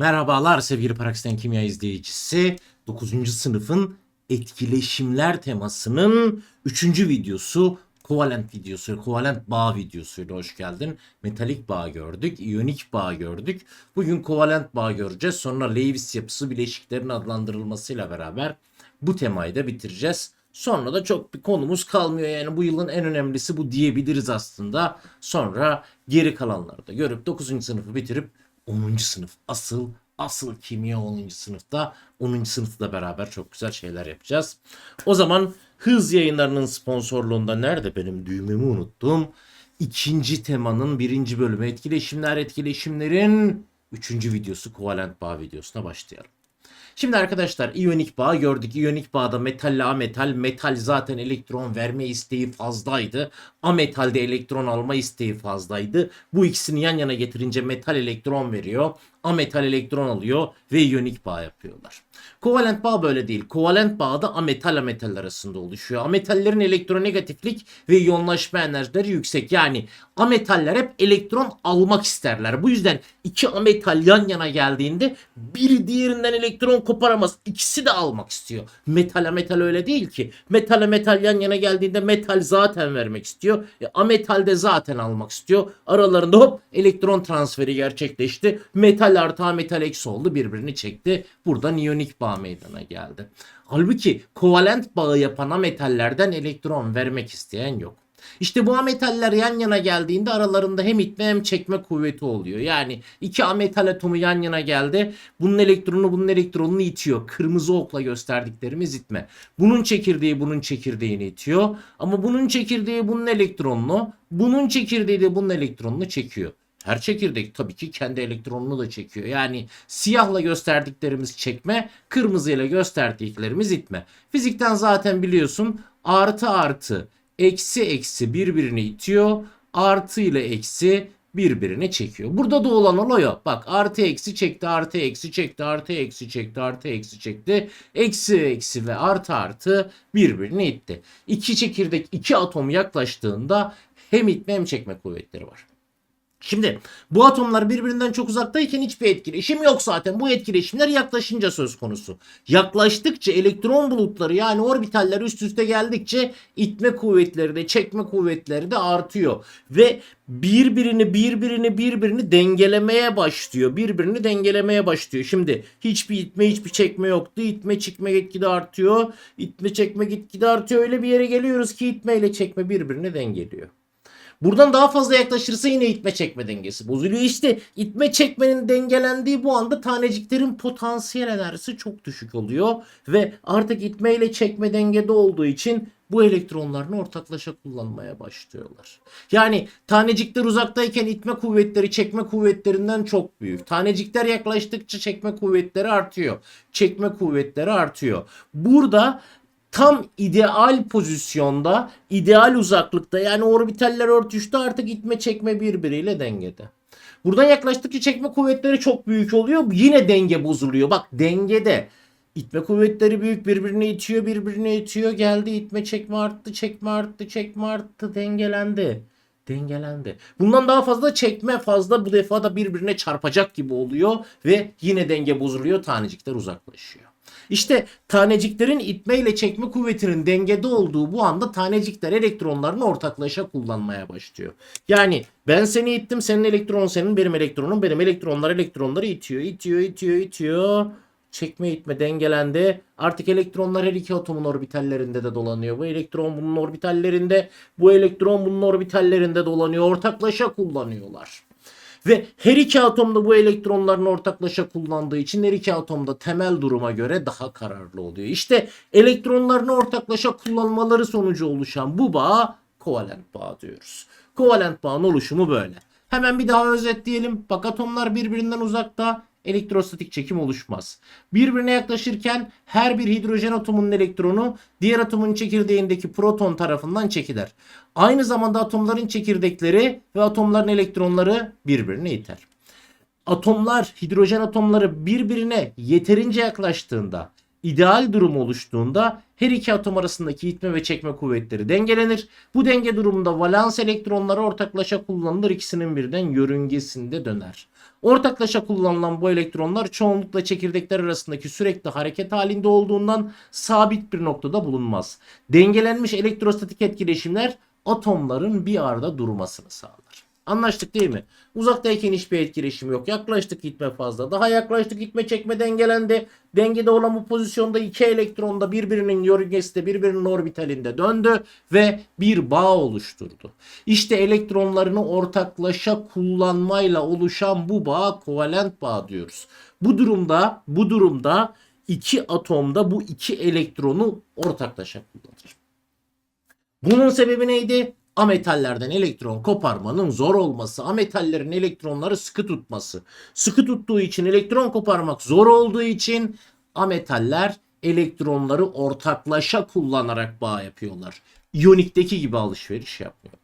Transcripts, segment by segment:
Merhabalar sevgili Paraksiten Kimya izleyicisi. 9. sınıfın etkileşimler temasının 3. videosu kovalent videosu, kovalent bağ videosuyla hoş geldin. Metalik bağ gördük, iyonik bağ gördük. Bugün kovalent bağ göreceğiz. Sonra Lewis yapısı bileşiklerin adlandırılmasıyla beraber bu temayı da bitireceğiz. Sonra da çok bir konumuz kalmıyor yani bu yılın en önemlisi bu diyebiliriz aslında. Sonra geri kalanları da görüp 9. sınıfı bitirip 10. sınıf asıl asıl kimya 10. sınıfta 10. sınıfla beraber çok güzel şeyler yapacağız. O zaman hız yayınlarının sponsorluğunda nerede benim düğmemi unuttum. İkinci temanın birinci bölümü etkileşimler etkileşimlerin üçüncü videosu kovalent bağ videosuna başlayalım. Şimdi arkadaşlar iyonik bağ gördük. İyonik bağda metalle ametal. Metal zaten elektron verme isteği fazlaydı. Ametalde elektron alma isteği fazlaydı. Bu ikisini yan yana getirince metal elektron veriyor. Ametal elektron alıyor ve iyonik bağ yapıyorlar. Kovalent bağ böyle değil. Kovalent bağda ametal ametal arasında oluşuyor. Ametallerin elektronegatiflik ve iyonlaşma enerjileri yüksek. Yani ametaller hep elektron almak isterler. Bu yüzden iki ametal yan yana geldiğinde biri diğerinden elektron koparamaz. İkisi de almak istiyor. Metal metal öyle değil ki. Metal metal yan yana geldiğinde metal zaten vermek istiyor. E, ametal de zaten almak istiyor. Aralarında hop elektron transferi gerçekleşti. Metal artı ametal eksi oldu birbirini çekti. Buradan iyonik bağ meydana geldi. Halbuki kovalent bağı yapan ametallerden elektron vermek isteyen yok. İşte bu ametaller yan yana geldiğinde aralarında hem itme hem çekme kuvveti oluyor. Yani iki ametal atomu yan yana geldi. Bunun elektronu bunun elektronunu itiyor. Kırmızı okla gösterdiklerimiz itme. Bunun çekirdeği bunun çekirdeğini itiyor. Ama bunun çekirdeği bunun elektronunu, bunun çekirdeği de bunun elektronunu çekiyor. Her çekirdek tabii ki kendi elektronunu da çekiyor. Yani siyahla gösterdiklerimiz çekme, kırmızıyla gösterdiklerimiz itme. Fizikten zaten biliyorsun artı artı eksi eksi birbirini itiyor. Artı ile eksi birbirini çekiyor. Burada da olan olay o. Bak artı eksi çekti artı eksi çekti artı eksi çekti artı eksi çekti. Eksi eksi ve artı artı birbirini itti. İki çekirdek iki atom yaklaştığında hem itme hem çekme kuvvetleri var. Şimdi bu atomlar birbirinden çok uzaktayken hiçbir etkileşim yok zaten. Bu etkileşimler yaklaşınca söz konusu. Yaklaştıkça elektron bulutları yani orbitaller üst üste geldikçe itme kuvvetleri de çekme kuvvetleri de artıyor. Ve birbirini birbirini birbirini dengelemeye başlıyor. Birbirini dengelemeye başlıyor. Şimdi hiçbir itme hiçbir çekme yoktu. İtme çekme gitgide artıyor. İtme çekme gitgide artıyor. Öyle bir yere geliyoruz ki itme ile çekme birbirini dengeliyor. Buradan daha fazla yaklaşırsa yine itme çekme dengesi bozuluyor. İşte itme çekmenin dengelendiği bu anda taneciklerin potansiyel enerjisi çok düşük oluyor. Ve artık itme ile çekme dengede olduğu için bu elektronlarını ortaklaşa kullanmaya başlıyorlar. Yani tanecikler uzaktayken itme kuvvetleri çekme kuvvetlerinden çok büyük. Tanecikler yaklaştıkça çekme kuvvetleri artıyor. Çekme kuvvetleri artıyor. Burada tam ideal pozisyonda, ideal uzaklıkta yani orbitaller örtüştü artık itme çekme birbiriyle dengede. Buradan yaklaştıkça çekme kuvvetleri çok büyük oluyor. Yine denge bozuluyor. Bak dengede itme kuvvetleri büyük birbirini itiyor, birbirini itiyor. Geldi itme çekme arttı, çekme arttı, çekme arttı, dengelendi. Dengelendi. Bundan daha fazla çekme fazla bu defa da birbirine çarpacak gibi oluyor ve yine denge bozuluyor. Tanecikler uzaklaşıyor. İşte taneciklerin itme ile çekme kuvvetinin dengede olduğu bu anda tanecikler elektronlarını ortaklaşa kullanmaya başlıyor. Yani ben seni ittim, senin elektron senin, benim elektronum benim. Elektronlar elektronları itiyor, itiyor, itiyor, itiyor. Çekme itme dengelendi. Artık elektronlar her iki atomun orbitallerinde de dolanıyor. Bu elektron bunun orbitallerinde, bu elektron bunun orbitallerinde dolanıyor. Ortaklaşa kullanıyorlar. Ve her iki atomda bu elektronların ortaklaşa kullandığı için her iki atomda temel duruma göre daha kararlı oluyor. İşte elektronlarını ortaklaşa kullanmaları sonucu oluşan bu bağ kovalent bağ diyoruz. Kovalent bağın oluşumu böyle. Hemen bir daha özetleyelim. Bak atomlar birbirinden uzakta elektrostatik çekim oluşmaz. Birbirine yaklaşırken her bir hidrojen atomunun elektronu diğer atomun çekirdeğindeki proton tarafından çekilir. Aynı zamanda atomların çekirdekleri ve atomların elektronları birbirine iter. Atomlar, hidrojen atomları birbirine yeterince yaklaştığında ideal durum oluştuğunda her iki atom arasındaki itme ve çekme kuvvetleri dengelenir. Bu denge durumunda valans elektronları ortaklaşa kullanılır. İkisinin birden yörüngesinde döner. Ortaklaşa kullanılan bu elektronlar çoğunlukla çekirdekler arasındaki sürekli hareket halinde olduğundan sabit bir noktada bulunmaz. Dengelenmiş elektrostatik etkileşimler atomların bir arada durmasını sağlar. Anlaştık değil mi? Uzaktayken hiçbir etkileşim yok. Yaklaştık gitme fazla. Daha yaklaştık gitme çekme dengelendi. Dengede olan bu pozisyonda iki elektron da birbirinin yörüngesinde birbirinin orbitalinde döndü ve bir bağ oluşturdu. İşte elektronlarını ortaklaşa kullanmayla oluşan bu bağ kovalent bağ diyoruz. Bu durumda bu durumda iki atomda bu iki elektronu ortaklaşa kullanır. Bunun sebebi neydi? Ametallerden elektron koparmanın zor olması, ametallerin elektronları sıkı tutması. Sıkı tuttuğu için elektron koparmak zor olduğu için ametaller elektronları ortaklaşa kullanarak bağ yapıyorlar. İyonikteki gibi alışveriş yapmıyorlar.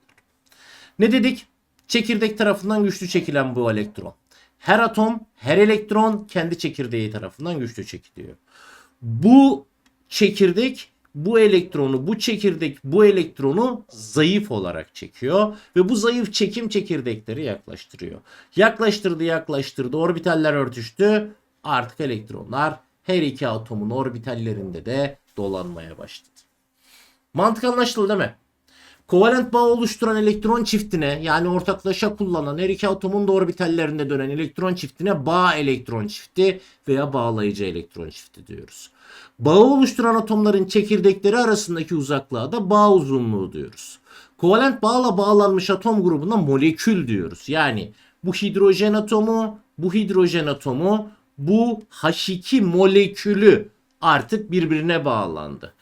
Ne dedik? Çekirdek tarafından güçlü çekilen bu elektron. Her atom, her elektron kendi çekirdeği tarafından güçlü çekiliyor. Bu çekirdek bu elektronu, bu çekirdek bu elektronu zayıf olarak çekiyor ve bu zayıf çekim çekirdekleri yaklaştırıyor. Yaklaştırdı, yaklaştırdı, orbitaller örtüştü. Artık elektronlar her iki atomun orbitallerinde de dolanmaya başladı. Mantık anlaşıldı değil mi? Kovalent bağ oluşturan elektron çiftine yani ortaklaşa kullanan her iki atomun da orbitallerinde dönen elektron çiftine bağ elektron çifti veya bağlayıcı elektron çifti diyoruz. Bağı oluşturan atomların çekirdekleri arasındaki uzaklığa da bağ uzunluğu diyoruz. Kovalent bağla bağlanmış atom grubuna molekül diyoruz. Yani bu hidrojen atomu, bu hidrojen atomu, bu H2 molekülü artık birbirine bağlandı.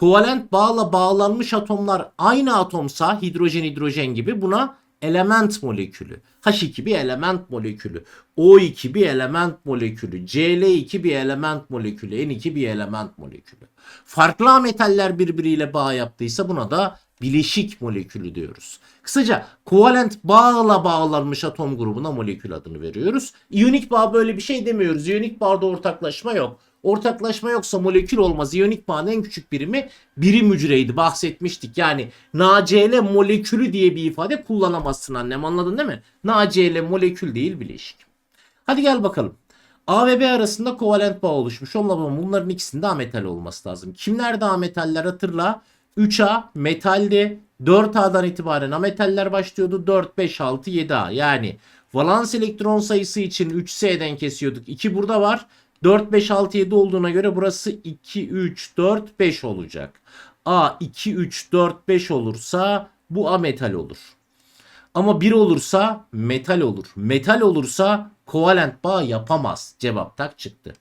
Kovalent bağla bağlanmış atomlar aynı atomsa hidrojen hidrojen gibi buna element molekülü. H2 bir element molekülü. O2 bir element molekülü. Cl2 bir element molekülü. N2 bir element molekülü. Farklı metaller birbiriyle bağ yaptıysa buna da bileşik molekülü diyoruz. Kısaca kovalent bağla bağlanmış atom grubuna molekül adını veriyoruz. İyonik bağ böyle bir şey demiyoruz. İyonik bağda ortaklaşma yok. Ortaklaşma yoksa molekül olmaz. İyonik bağın en küçük birimi birim hücreydi. Bahsetmiştik. Yani NaCl molekülü diye bir ifade kullanamazsın annem. Anladın değil mi? NaCl molekül değil bileşik. Hadi gel bakalım. A ve B arasında kovalent bağ oluşmuş. Onunla bunların ikisinde ametal olması lazım. Kimlerde ametaller hatırla. 3A metaldi. 4A'dan itibaren ametaller başlıyordu. 4, 5, 6, 7A. Yani valans elektron sayısı için 3S'den kesiyorduk. 2 burada var. 4, 5, 6, 7 olduğuna göre burası 2, 3, 4, 5 olacak. A 2, 3, 4, 5 olursa bu A metal olur. Ama 1 olursa metal olur. Metal olursa kovalent bağ yapamaz. Cevap tak çıktı.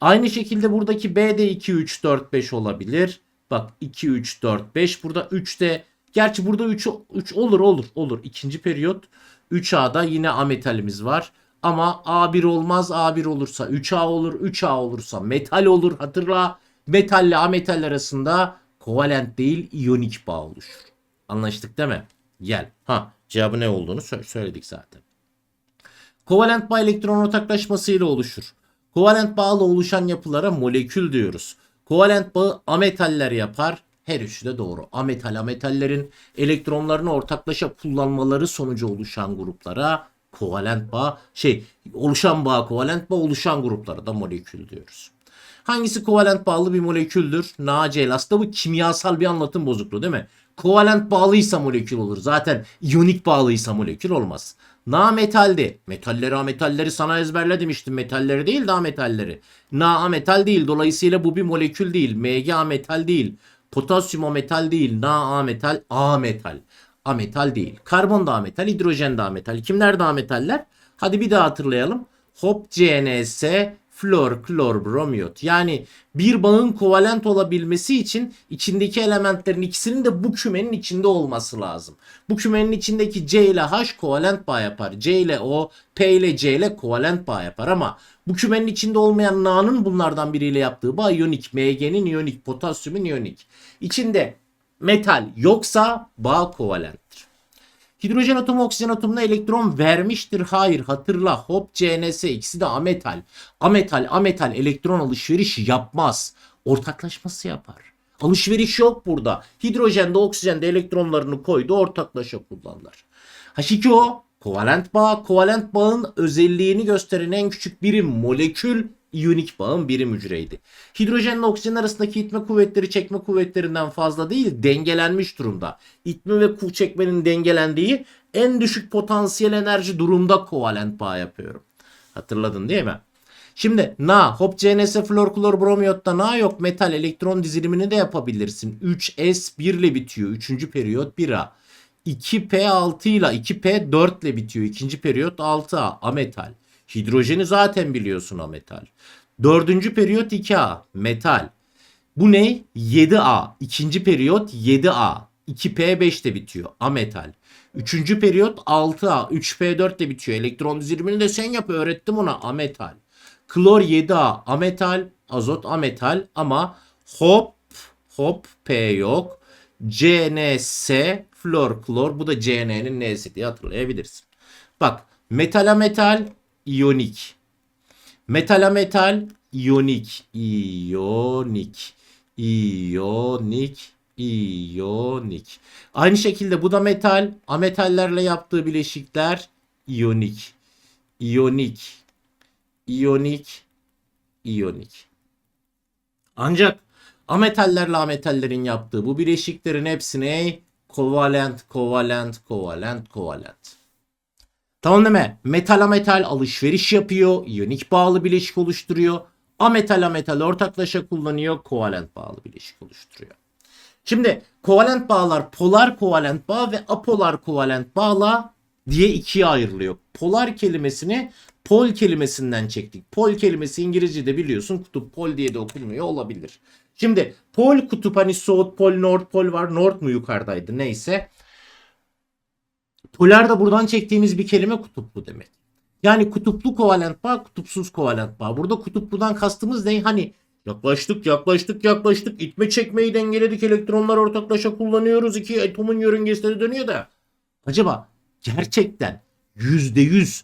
Aynı şekilde buradaki B de 2, 3, 4, 5 olabilir. Bak 2, 3, 4, 5. Burada 3 de gerçi burada 3, 3 olur olur olur. İkinci periyot 3A'da yine A metalimiz var. Ama A1 olmaz. A1 olursa 3A olur. 3A olursa metal olur. Hatırla metalle ametal arasında kovalent değil iyonik bağ oluşur. Anlaştık değil mi? Gel. Ha cevabı ne olduğunu söyledik zaten. Kovalent bağ elektron ortaklaşmasıyla oluşur. Kovalent bağla oluşan yapılara molekül diyoruz. Kovalent bağı ametaller yapar. Her üçü de doğru. Ametal ametallerin elektronlarını ortaklaşa kullanmaları sonucu oluşan gruplara kovalent bağ şey oluşan bağ kovalent bağ oluşan gruplara da molekül diyoruz. Hangisi kovalent bağlı bir moleküldür? NaCl. Aslında bu kimyasal bir anlatım bozukluğu değil mi? Kovalent bağlıysa molekül olur. Zaten iyonik bağlıysa molekül olmaz. Na metaldi. Metalleri metalleri sana ezberle demiştim. Metalleri değil daha metalleri. Na metal değil. Dolayısıyla bu bir molekül değil. Mg metal değil. Potasyum metal değil. Na metal A metal ametal değil. Karbon da ametal, hidrojen de ametal. Kimler de ametaller? Hadi bir daha hatırlayalım. Hop CNS, flor, klor, bromiyot. Yani bir bağın kovalent olabilmesi için içindeki elementlerin ikisinin de bu kümenin içinde olması lazım. Bu kümenin içindeki C ile H kovalent bağ yapar. C ile O, P ile C ile kovalent bağ yapar ama bu kümenin içinde olmayan Na'nın bunlardan biriyle yaptığı bağ iyonik. Mg'nin iyonik, potasyumun iyonik. İçinde metal yoksa bağ kovalenttir. Hidrojen atomu oksijen atomuna elektron vermiştir. Hayır hatırla hop CNS ikisi de ametal. Ametal ametal elektron alışveriş yapmaz. Ortaklaşması yapar. Alışveriş yok burada. Hidrojende oksijende elektronlarını koydu ortaklaşa kullanırlar. H2O kovalent bağ. Kovalent bağın özelliğini gösteren en küçük birim molekül iyonik bağın birim hücreydi. Hidrojenle oksijen arasındaki itme kuvvetleri çekme kuvvetlerinden fazla değil dengelenmiş durumda. İtme ve ku- çekmenin dengelendiği en düşük potansiyel enerji durumda kovalent bağ yapıyorum. Hatırladın değil mi? Şimdi Na, hop CNS, flor, klor, bromiyot'ta Na yok. Metal elektron dizilimini de yapabilirsin. 3S 1 ile bitiyor. Üçüncü periyot 1A. 2P6 ile 2P4 ile bitiyor. İkinci periyot 6A. Ametal. Hidrojeni zaten biliyorsun ametal. Dördüncü periyot 2A. Metal. Bu ne? 7A. İkinci periyot 7A. 2P5'te bitiyor. Ametal. Üçüncü periyot 6A. 3P4'te bitiyor. Elektron dizilimini de sen yap. Öğrettim ona. Ametal. Klor 7A. Ametal. Azot ametal. Ama hop hop P yok. CNS flor klor. Bu da CN'nin N'si diye hatırlayabilirsin. Bak metala metal iyonik. Metala metal iyonik. İyonik. İyonik. İyonik. Aynı şekilde bu da metal. Ametallerle yaptığı bileşikler iyonik. İyonik. İyonik. İyonik. Ancak ametallerle ametallerin yaptığı bu bileşiklerin hepsine kovalent, kovalent, kovalent, kovalent. Tamam değil mi? Metal ametal alışveriş yapıyor. iyonik bağlı bileşik oluşturuyor. Ametal ametal ortaklaşa kullanıyor. Kovalent bağlı bileşik oluşturuyor. Şimdi kovalent bağlar polar kovalent bağ ve apolar kovalent bağla diye ikiye ayrılıyor. Polar kelimesini pol kelimesinden çektik. Pol kelimesi İngilizce'de biliyorsun kutup pol diye de okunmuyor olabilir. Şimdi pol kutup hani South Pol, North Pol var. North mu yukarıdaydı neyse. Polar da buradan çektiğimiz bir kelime kutuplu demek. Yani kutuplu kovalent bağ, kutupsuz kovalent bağ. Burada kutupludan kastımız ne? Hani yaklaştık, yaklaştık, yaklaştık. İtme çekmeyi dengeledik. Elektronlar ortaklaşa kullanıyoruz. İki atomun yörüngesi de dönüyor da. Acaba gerçekten %100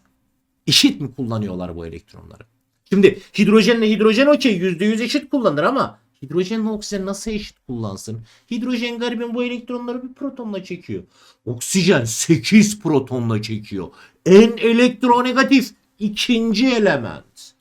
eşit mi kullanıyorlar bu elektronları? Şimdi hidrojenle hidrojen okey %100 eşit kullanır ama hidrojenle oksijen nasıl eşit kullansın? Hidrojen garibin bu elektronları bir protonla çekiyor. Oksijen 8 protonla çekiyor. En elektronegatif ikinci element.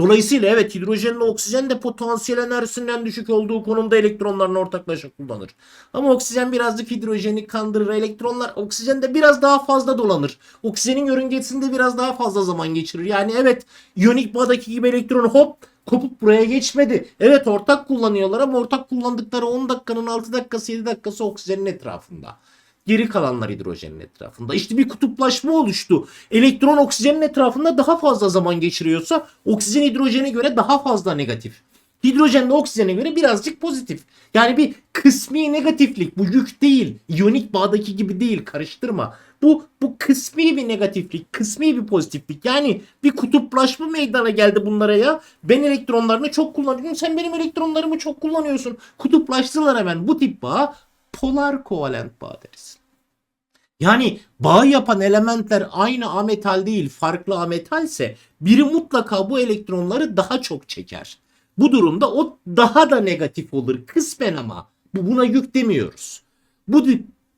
Dolayısıyla evet hidrojenle oksijen de potansiyel enerjisinden düşük olduğu konumda elektronlarını ortaklaşa kullanır. Ama oksijen birazcık hidrojeni kandırır. Elektronlar oksijen de biraz daha fazla dolanır. Oksijenin yörüngesinde biraz daha fazla zaman geçirir. Yani evet iyonik bağdaki gibi elektron hop kopup buraya geçmedi. Evet ortak kullanıyorlar ama ortak kullandıkları 10 dakikanın 6 dakikası 7 dakikası oksijenin etrafında. Geri kalanlar hidrojenin etrafında. İşte bir kutuplaşma oluştu. Elektron oksijenin etrafında daha fazla zaman geçiriyorsa oksijen hidrojene göre daha fazla negatif. Hidrojenle oksijene göre birazcık pozitif. Yani bir kısmi negatiflik. Bu yük değil. İyonik bağdaki gibi değil. Karıştırma. Bu bu kısmi bir negatiflik, kısmi bir pozitiflik. Yani bir kutuplaşma meydana geldi bunlara ya. Ben elektronlarını çok kullanıyorum. Sen benim elektronlarımı çok kullanıyorsun. Kutuplaştılar hemen. Bu tip bağ polar kovalent bağ deriz. Yani bağ yapan elementler aynı ametal değil, farklı ametalse biri mutlaka bu elektronları daha çok çeker. Bu durumda o daha da negatif olur kısmen ama bu buna yük demiyoruz. Bu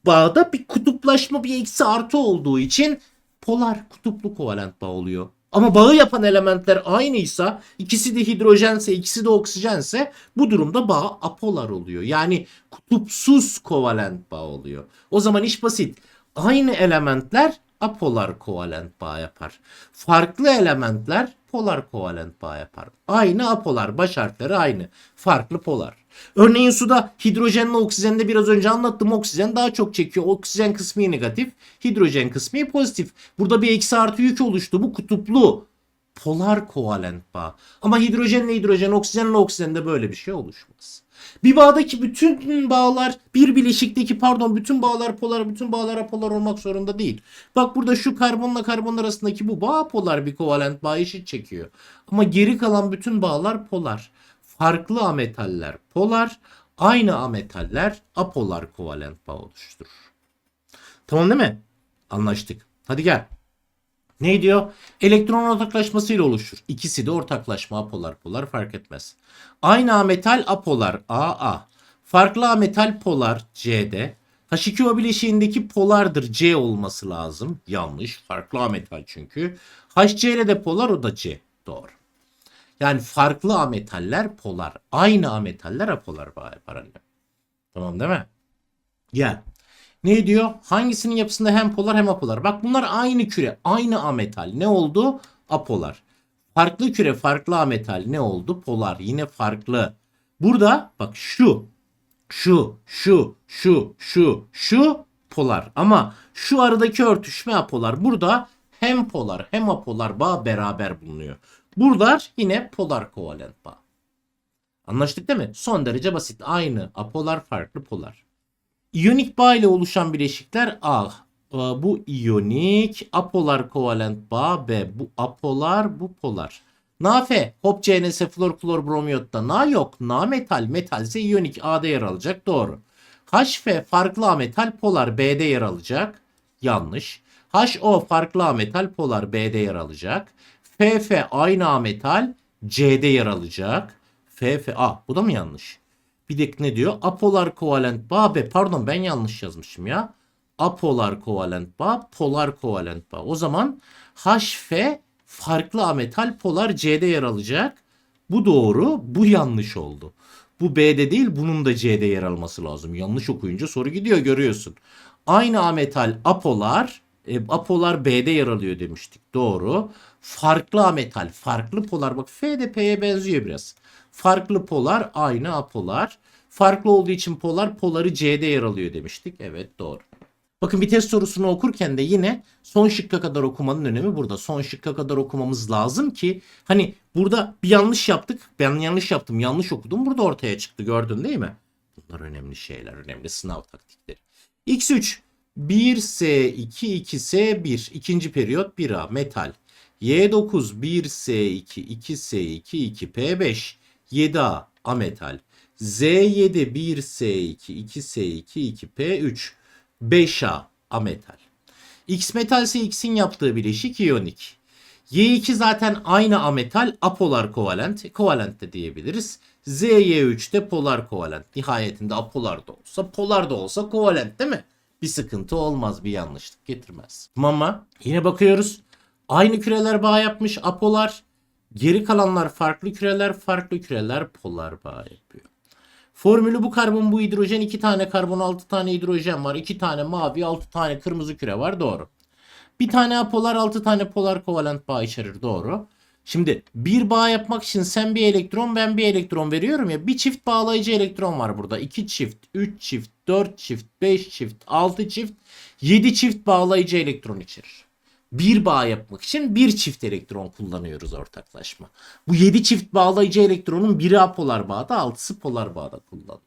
bağda bir kutuplaşma bir eksi artı olduğu için polar kutuplu kovalent bağ oluyor. Ama bağı yapan elementler aynıysa ikisi de hidrojense ikisi de oksijense bu durumda bağ apolar oluyor. Yani kutupsuz kovalent bağ oluyor. O zaman iş basit. Aynı elementler apolar kovalent bağ yapar. Farklı elementler polar kovalent bağ yapar. Aynı apolar baş harfleri aynı. Farklı polar. Örneğin suda hidrojenle oksijende biraz önce anlattım. Oksijen daha çok çekiyor. Oksijen kısmı negatif. Hidrojen kısmı pozitif. Burada bir eksi artı yük oluştu. Bu kutuplu. Polar kovalent bağ. Ama hidrojenle hidrojen, oksijenle oksijende böyle bir şey oluşmaz. Bir bağdaki bütün bağlar bir bileşikteki pardon bütün bağlar polar bütün bağlar apolar olmak zorunda değil. Bak burada şu karbonla karbon arasındaki bu bağ polar bir kovalent bağ eşit çekiyor. Ama geri kalan bütün bağlar polar. Farklı ametaller polar, aynı ametaller apolar kovalent bağ oluşturur. Tamam değil mi? Anlaştık. Hadi gel. Ne diyor? Elektron ortaklaşmasıyla oluşur. İkisi de ortaklaşma apolar polar fark etmez. Aynı ametal apolar AA. Farklı ametal polar C'de. H2O bileşiğindeki polardır C olması lazım. Yanlış. Farklı ametal çünkü. HC ile de polar o da C. Doğru. Yani farklı ametaller polar. Aynı ametaller apolar yapar annem. Tamam değil mi? Gel. Ne diyor? Hangisinin yapısında hem polar hem apolar? Bak bunlar aynı küre, aynı ametal. Ne oldu? Apolar. Farklı küre, farklı ametal. Ne oldu? Polar. Yine farklı. Burada bak şu, şu, şu, şu, şu, şu polar. Ama şu aradaki örtüşme apolar. Burada hem polar hem apolar bağ beraber bulunuyor. Buralar yine polar kovalent bağ. Anlaştık değil mi? Son derece basit. Aynı apolar farklı polar. İyonik bağ ile oluşan bileşikler A. Ee, Bu iyonik apolar kovalent bağ B. Bu apolar bu polar. Nafe hop CNS flor klor bromiyotta Na yok. Na metal metal ise iyonik A'da yer alacak. Doğru. HF farklı ametal polar B'de yer alacak. Yanlış. HO farklı ametal polar B'de yer alacak. FF aynı ametal C'de yer alacak. FF A bu da mı yanlış? Bir de ne diyor? Apolar kovalent bağ B. Pardon ben yanlış yazmışım ya. Apolar kovalent bağ, polar kovalent bağ. O zaman HF farklı ametal polar C'de yer alacak. Bu doğru, bu yanlış oldu. Bu B'de değil, bunun da C'de yer alması lazım. Yanlış okuyunca soru gidiyor görüyorsun. Aynı ametal apolar, e, apolar B'de yer alıyor demiştik. Doğru. Farklı ametal, farklı polar. Bak F de P'ye benziyor biraz. Farklı polar, aynı apolar. Farklı olduğu için polar, poları C'de yer alıyor demiştik. Evet doğru. Bakın bir test sorusunu okurken de yine son şıkka kadar okumanın önemi burada. Son şıkka kadar okumamız lazım ki hani burada bir yanlış yaptık. Ben yanlış yaptım, yanlış okudum. Burada ortaya çıktı gördün değil mi? Bunlar önemli şeyler, önemli sınav taktikleri. X3 1S2 2S1 ikinci periyot 1A metal. Y9 1S2 2S2 2P5 7A ametal. Z7 1S2 2S2 2P3 5A ametal. X metal ise X'in yaptığı bileşik iyonik. Y2 zaten aynı ametal apolar kovalent. Kovalent de diyebiliriz. ZY3 de polar kovalent. Nihayetinde apolar da olsa polar da olsa kovalent değil mi? Bir sıkıntı olmaz bir yanlışlık getirmez. Ama yine bakıyoruz. Aynı küreler bağ yapmış apolar. Geri kalanlar farklı küreler farklı küreler polar bağ yapıyor. Formülü bu karbon bu hidrojen 2 tane karbon 6 tane hidrojen var. 2 tane mavi 6 tane kırmızı küre var doğru. Bir tane apolar 6 tane polar kovalent bağ içerir doğru. Şimdi bir bağ yapmak için sen bir elektron ben bir elektron veriyorum ya bir çift bağlayıcı elektron var burada. 2 çift, 3 çift, 4 çift, 5 çift, 6 çift, 7 çift bağlayıcı elektron içerir. Bir bağ yapmak için bir çift elektron kullanıyoruz ortaklaşma. Bu 7 çift bağlayıcı elektronun biri apolar bağda, altısı polar bağda kullanılıyor.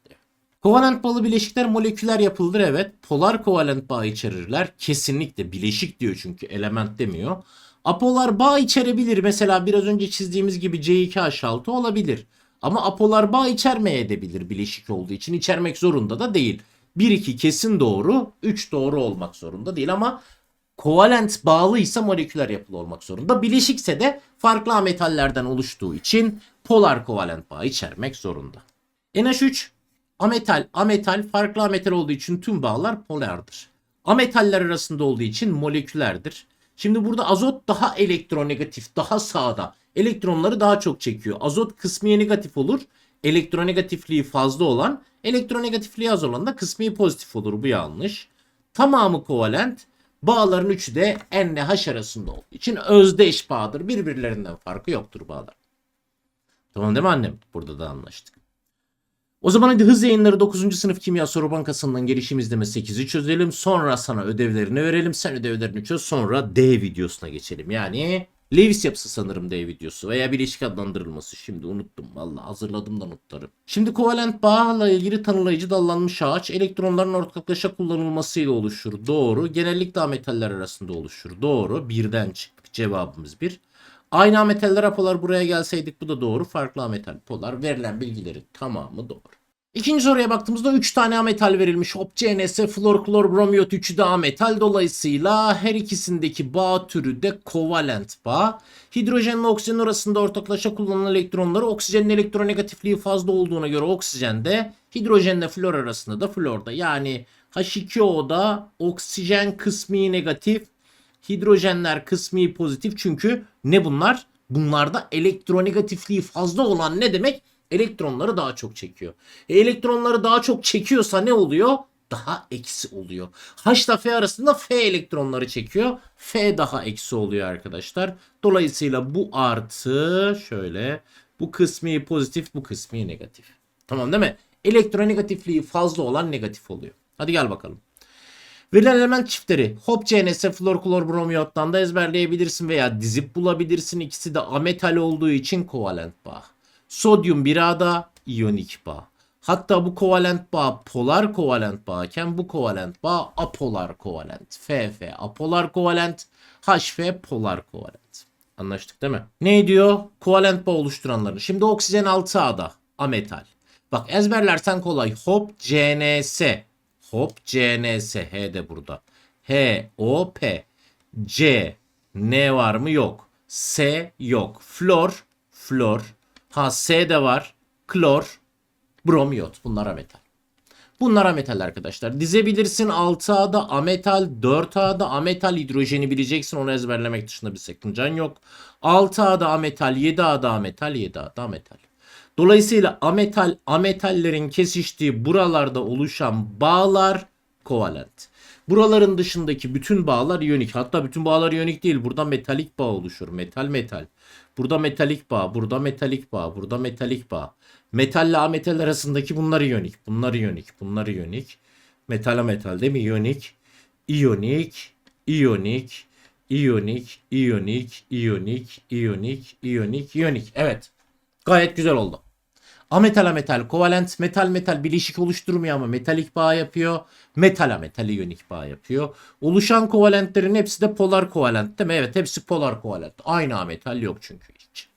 Kovalent bağlı bileşikler moleküler yapılıdır evet. Polar kovalent bağ içerirler. Kesinlikle bileşik diyor çünkü element demiyor. Apolar bağ içerebilir. Mesela biraz önce çizdiğimiz gibi C2H6 olabilir. Ama apolar bağ içermeye edebilir bileşik olduğu için. içermek zorunda da değil. 1-2 kesin doğru, 3 doğru olmak zorunda değil ama kovalent bağlıysa moleküler yapılı olmak zorunda. Bileşikse de farklı ametallerden oluştuğu için polar kovalent bağ içermek zorunda. NH3 ametal, ametal farklı ametal olduğu için tüm bağlar polardır. Ametaller arasında olduğu için molekülerdir. Şimdi burada azot daha elektronegatif, daha sağda. Elektronları daha çok çekiyor. Azot kısmiye negatif olur. Elektronegatifliği fazla olan, elektronegatifliği az olan da kısmi pozitif olur. Bu yanlış. Tamamı kovalent. Bağların üçü de N ile H arasında olduğu için özdeş bağdır. Birbirlerinden farkı yoktur bağlar. Tamam değil mi annem? Burada da anlaştık. O zaman hadi hız yayınları 9. sınıf kimya soru bankasından gelişim izleme 8'i çözelim. Sonra sana ödevlerini verelim. Sen ödevlerini çöz. Sonra D videosuna geçelim. Yani Lewis yapısı sanırım D videosu veya bileşik adlandırılması. Şimdi unuttum. Valla hazırladım da notları. Şimdi kovalent bağla ilgili tanımlayıcı dallanmış ağaç elektronların ortaklaşa kullanılmasıyla oluşur. Doğru. Genellikle ametaller arasında oluşur. Doğru. Birden çıktık. Cevabımız bir. Aynı ametaller apolar buraya gelseydik bu da doğru. Farklı ametal polar verilen bilgilerin tamamı doğru. İkinci soruya baktığımızda 3 tane ametal verilmiş. Hop, CNS, flor, klor, bromiyot 3'ü de ametal. Dolayısıyla her ikisindeki bağ türü de kovalent bağ. Hidrojenle oksijen arasında ortaklaşa kullanılan elektronları oksijenin elektronegatifliği fazla olduğuna göre oksijende, hidrojenle flor arasında da florda. Yani H2O'da oksijen kısmi negatif, hidrojenler kısmi pozitif. Çünkü ne bunlar? Bunlarda elektronegatifliği fazla olan ne demek? Elektronları daha çok çekiyor. E, elektronları daha çok çekiyorsa ne oluyor? Daha eksi oluyor. H ile F arasında F elektronları çekiyor. F daha eksi oluyor arkadaşlar. Dolayısıyla bu artı şöyle bu kısmi pozitif bu kısmi negatif. Tamam değil mi? Elektronegatifliği fazla olan negatif oluyor. Hadi gel bakalım. Verilen element çiftleri hop CNS, flor, klor, bromiyottan da ezberleyebilirsin veya dizip bulabilirsin. İkisi de ametal olduğu için kovalent bağ. Sodyum bir ağda iyonik bağ. Hatta bu kovalent bağ polar kovalent bağken bu kovalent bağ apolar kovalent. FF apolar kovalent, HF polar kovalent. Anlaştık değil mi? Ne diyor? Kovalent bağ oluşturanları. Şimdi oksijen 6 A'da ametal. Bak ezberlersen kolay. Hop CNS. Hop CNS. H de burada. H O P C N var mı? Yok. S yok. Flor flor Ha S de var. Klor, bromiyot. Bunlar ametal. Bunlar ametal arkadaşlar. Dizebilirsin 6A'da ametal, 4A'da ametal hidrojeni bileceksin. Onu ezberlemek dışında bir sakıncan yok. 6A'da ametal, 7A'da ametal, 7A'da ametal. Dolayısıyla ametal, ametallerin kesiştiği buralarda oluşan bağlar kovalent. Buraların dışındaki bütün bağlar iyonik. Hatta bütün bağlar iyonik değil. Burada metalik bağ oluşur. Metal metal. Burada metalik bağ, burada metalik bağ, burada metalik bağ. Metalle ametal arasındaki bunlar iyonik. Bunlar iyonik. Bunlar iyonik. Metala metal değil mi? İyonik. İyonik. İyonik. İyonik. İyonik. İyonik. İyonik. İyonik. İyonik. Evet. Gayet güzel oldu. Ametal ametal kovalent metal metal bileşik oluşturmuyor ama metalik bağ yapıyor. Metal ametal iyonik bağ yapıyor. Oluşan kovalentlerin hepsi de polar kovalent değil mi? Evet hepsi polar kovalent. Aynı ametal yok çünkü hiç.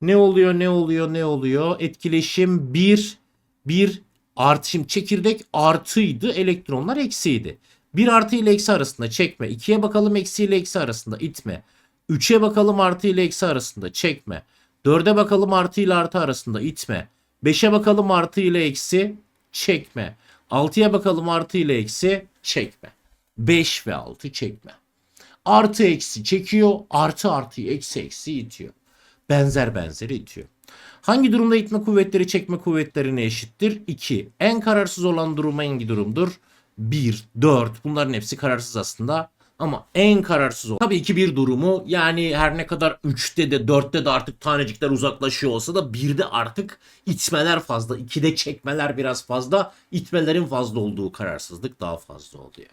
Ne oluyor ne oluyor ne oluyor? Etkileşim 1 1 artı çekirdek artıydı elektronlar eksiydi. 1 artı ile eksi arasında çekme. 2'ye bakalım eksi ile eksi arasında itme. 3'e bakalım artı ile eksi arasında çekme. 4'e bakalım artı ile artı arasında itme. 5'e bakalım artı ile eksi çekme. 6'ya bakalım artı ile eksi çekme. 5 ve 6 çekme. Artı eksi çekiyor. Artı artıyı eksi eksi itiyor. Benzer benzeri itiyor. Hangi durumda itme kuvvetleri çekme kuvvetlerine eşittir? 2. En kararsız olan durum hangi durumdur? 1, 4. Bunların hepsi kararsız aslında. Ama en kararsız o. Tabii ki bir durumu yani her ne kadar 3'te de 4'te de artık tanecikler uzaklaşıyor olsa da 1'de artık itmeler fazla. 2'de çekmeler biraz fazla. itmelerin fazla olduğu kararsızlık daha fazla oluyor.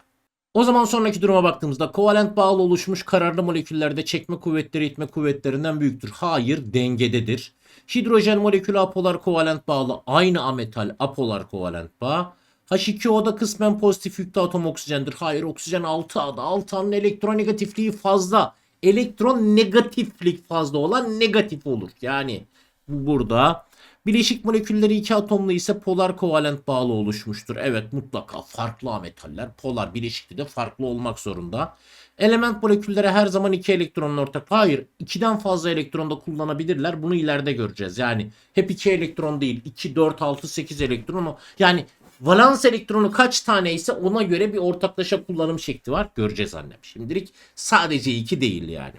O zaman sonraki duruma baktığımızda kovalent bağlı oluşmuş kararlı moleküllerde çekme kuvvetleri itme kuvvetlerinden büyüktür. Hayır dengededir. Hidrojen molekülü apolar kovalent bağlı aynı ametal apolar kovalent bağ. H2O'da kısmen pozitif yüklü atom oksijendir. Hayır oksijen 6A'da. 6A'nın elektronegatifliği fazla. Elektron negatiflik fazla olan negatif olur. Yani bu burada. Bileşik molekülleri iki atomlu ise polar kovalent bağlı oluşmuştur. Evet mutlaka farklı ametaller. Polar bileşikli de farklı olmak zorunda. Element molekülleri her zaman iki elektronun ortak. Hayır, ikiden fazla elektron da kullanabilirler. Bunu ileride göreceğiz. Yani hep iki elektron değil. 2, 4, 6, 8 elektron. Yani Valans elektronu kaç tane ise ona göre bir ortaklaşa kullanım şekli var. Göreceğiz annem. Şimdilik sadece 2 değil yani.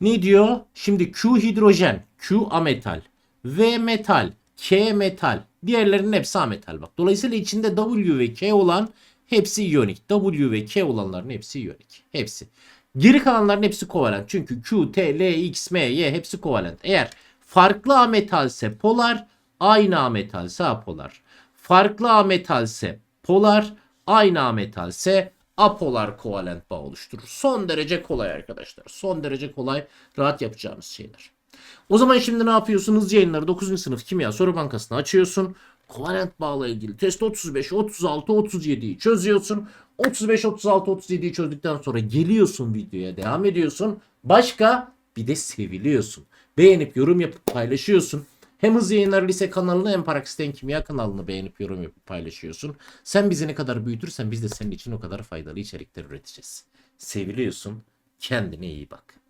Ne diyor? Şimdi Q hidrojen, Q ametal, V metal, K metal. Diğerlerinin hepsi ametal bak. Dolayısıyla içinde W ve K olan hepsi iyonik. W ve K olanların hepsi iyonik. Hepsi. Geri kalanların hepsi kovalent. Çünkü Q, T, L, X, M, Y hepsi kovalent. Eğer farklı ametalse polar, aynı ametalse apolar. Farklı ametalse polar, aynı ametalse apolar kovalent bağ oluşturur. Son derece kolay arkadaşlar. Son derece kolay, rahat yapacağımız şeyler. O zaman şimdi ne yapıyorsun? Hızlı yayınları 9. sınıf kimya soru bankasını açıyorsun. Kovalent bağla ilgili test 35, 36, 37'yi çözüyorsun. 35, 36, 37'yi çözdükten sonra geliyorsun videoya devam ediyorsun. Başka bir de seviliyorsun. Beğenip yorum yapıp paylaşıyorsun. Hem Hız Yayınları Lise kanalını hem Paraksiten Kimya kanalını beğenip yorum yapıp paylaşıyorsun. Sen bizi ne kadar büyütürsen biz de senin için o kadar faydalı içerikler üreteceğiz. Seviliyorsun. Kendine iyi bak.